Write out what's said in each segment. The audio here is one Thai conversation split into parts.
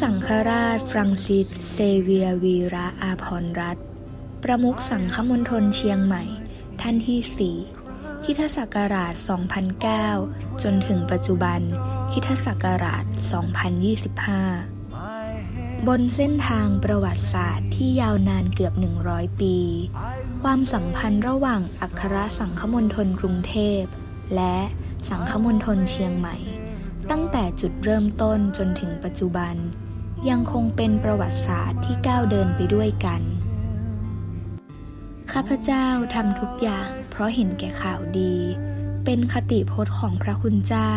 สังคราช ฟรังซิส เซเวียร์วีระอาพรรัตประมุขสังฆมณฑลเชียงใหม่ ท่านที่4คริสตศักราช 2009 จนถึงปัจจุบันคริสตศักราช 2025 บนเส้นทางประวัติศาสตร์ที่ยาวนานเกือบ 100 ปี ความสัมพันธ์ระหว่างอัครสังฆมณฑลกรุงเทพ และสังฆมณฑลเชียงใหม่ ตั้งแต่จุดเริ่มต้นจนถึงปัจจุบัน ยังคงเป็นประวัติศาสตร์ที่ก้าวเดินไปด้วยกัน ข้าพเจ้าทำทุกอย่างเพราะเห็นแก่ข่าวดี เป็นคติพจน์ของพระคุณเจ้า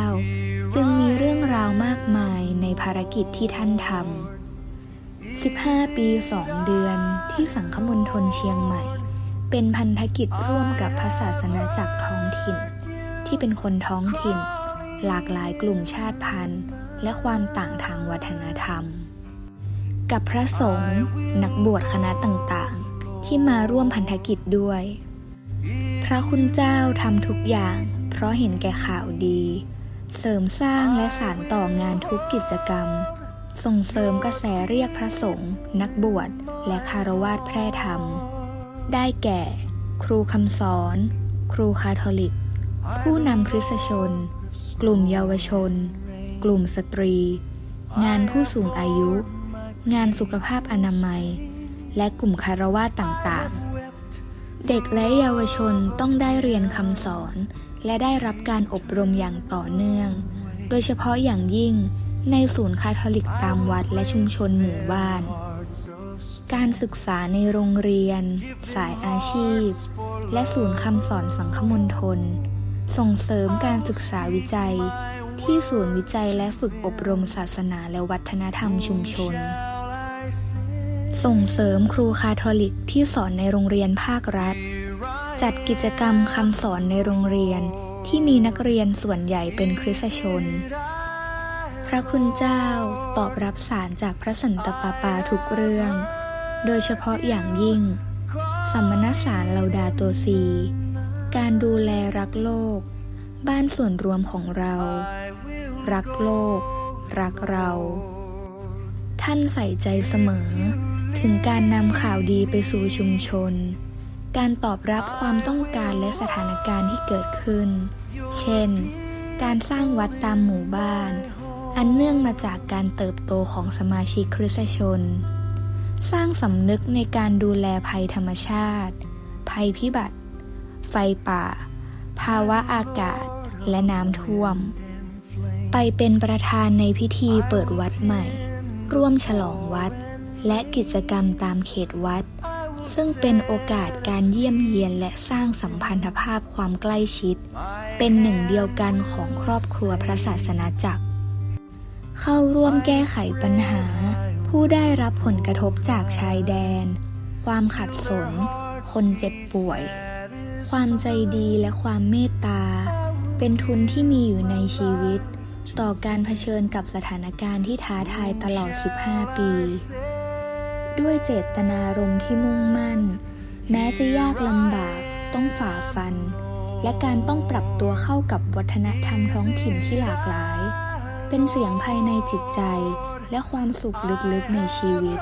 จึงมีเรื่องราวมากมายในภารกิจที่ท่านทำ15 ปี 2 เดือนที่สังฆมณฑลเชียงใหม่ เป็นพันธกิจร่วมกับพระศาสนาจักรท้องถิ่น ที่เป็นคนท้องถิ่น หลากหลายกลุ่มชาติพันธุ์ และความต่างทางวัฒนธรรม กับพระสงฆ์นักบวชคณะต่างๆ ที่มาร่วมพันธกิจด้วย พระคุณเจ้าทำทุกอย่าง เพราะเห็นแก่ข่าวดี เสริมสร้างและสานต่องานทุกกิจกรรม ส่งเสริมกระแสเรียกพระสงฆ์นักบวชและคารวาสแพร่ธรรม ได้แก่ ครูคำสอน ครูคาทอลิก ผู้นำคริสตชน กลุ่มเยาวชน กลุ่มสตรี งานผู้สูงอายุ งานสุขภาพอนามัย และกลุ่มคารวาต่างๆ เด็กและเยาวชนต้องได้เรียนคำสอน และได้รับการอบรมอย่างต่อเนื่อง โดยเฉพาะอย่างยิ่งในศูนย์คาทอลิกตามวัดและชุมชนหมู่บ้าน การศึกษาในโรงเรียน สายอาชีพ และศูนย์คำสอนสังคมณฑล ส่งเสริมการศึกษาวิจัย ที่ศูนย์วิจัยและฝึกอบรมศาสนาและวัฒนธรรมชุมชน ส่งเสริมครูคาทอลิกที่สอนในโรงเรียนภาครัฐ จัดกิจกรรมคำสอนในโรงเรียนที่มีนักเรียนส่วนใหญ่เป็นคริสตชน พระคุณเจ้าตอบรับสารจากพระสันตะปาปาทุกเรื่อง โดยเฉพาะอย่างยิ่ง สัมมนาสารเลาดาโตซี การดูแลรักโลก บ้านส่วนรวมของเรา รักโลก รักเรา ท่านใส่ใจเสมอ ถึงการนำข่าวดีไปสู่ชุมชน การตอบรับความต้องการและสถานการณ์ที่เกิดขึ้น เช่น การสร้างวัดตามหมู่บ้าน อันเนื่องมาจากการเติบโตของสมาชิกคริสตชน สร้างสำนึกในการดูแลภัยธรรมชาติ ภัยพิบัติ ไฟป่า ภาวะอากาศและน้ำท่วม ไปเป็นประธานในพิธีเปิดวัดใหม่ ร่วมฉลองวัด และกิจกรรมตามเขตวัด ซึ่งเป็นโอกาสการเยี่ยมเยียนและสร้างสัมพันธภาพความใกล้ชิด เป็นหนึ่งเดียวกันของครอบครัวพระศาสนาจักร เข้าร่วมแก้ไขปัญหา ผู้ได้รับผลกระทบจากชายแดน ความขัดสน คนเจ็บป่วย ความใจดีและความเมตตา เป็นทุนที่มีอยู่ในชีวิต ต่อการเผชิญกับสถานการณ์ที่ท้าทายตลอด 15 ปี ด้วยเจตนารมณ์ที่มุ่งมั่น แม้จะยากลำบากต้องฝ่าฟัน และการต้องปรับตัวเข้ากับวัฒนธรรมท้องถิ่นที่หลากหลาย เป็นเสียงภายในจิตใจและความสุขลึกๆในชีวิต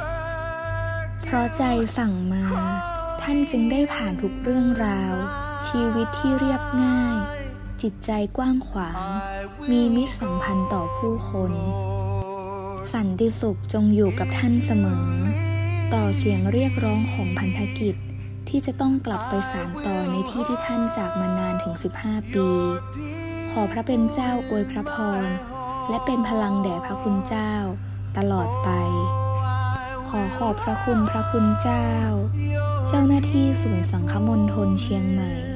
เพราะใจสั่งมา ท่านจึงได้ผ่านทุกเรื่องราว ชีวิตที่เรียบง่าย จิตใจกว้างขวาง มีมิตรสัมพันธ์ต่อผู้คน สันติสุขจงอยู่กับท่านเสมอ ต่อเสียงเรียกร้องของพันธกิจที่จะต้องกลับไปสานต่อในที่ที่ท่านจากมานานถึง 15 ปี ขอพระเป็นเจ้าอวยพระพร และเป็นพลังแด่พระคุณเจ้า ตลอดไป ขอขอบพระคุณพระคุณเจ้า เจ้าหน้าที่ศูนย์สังคมณฑลเชียงใหม่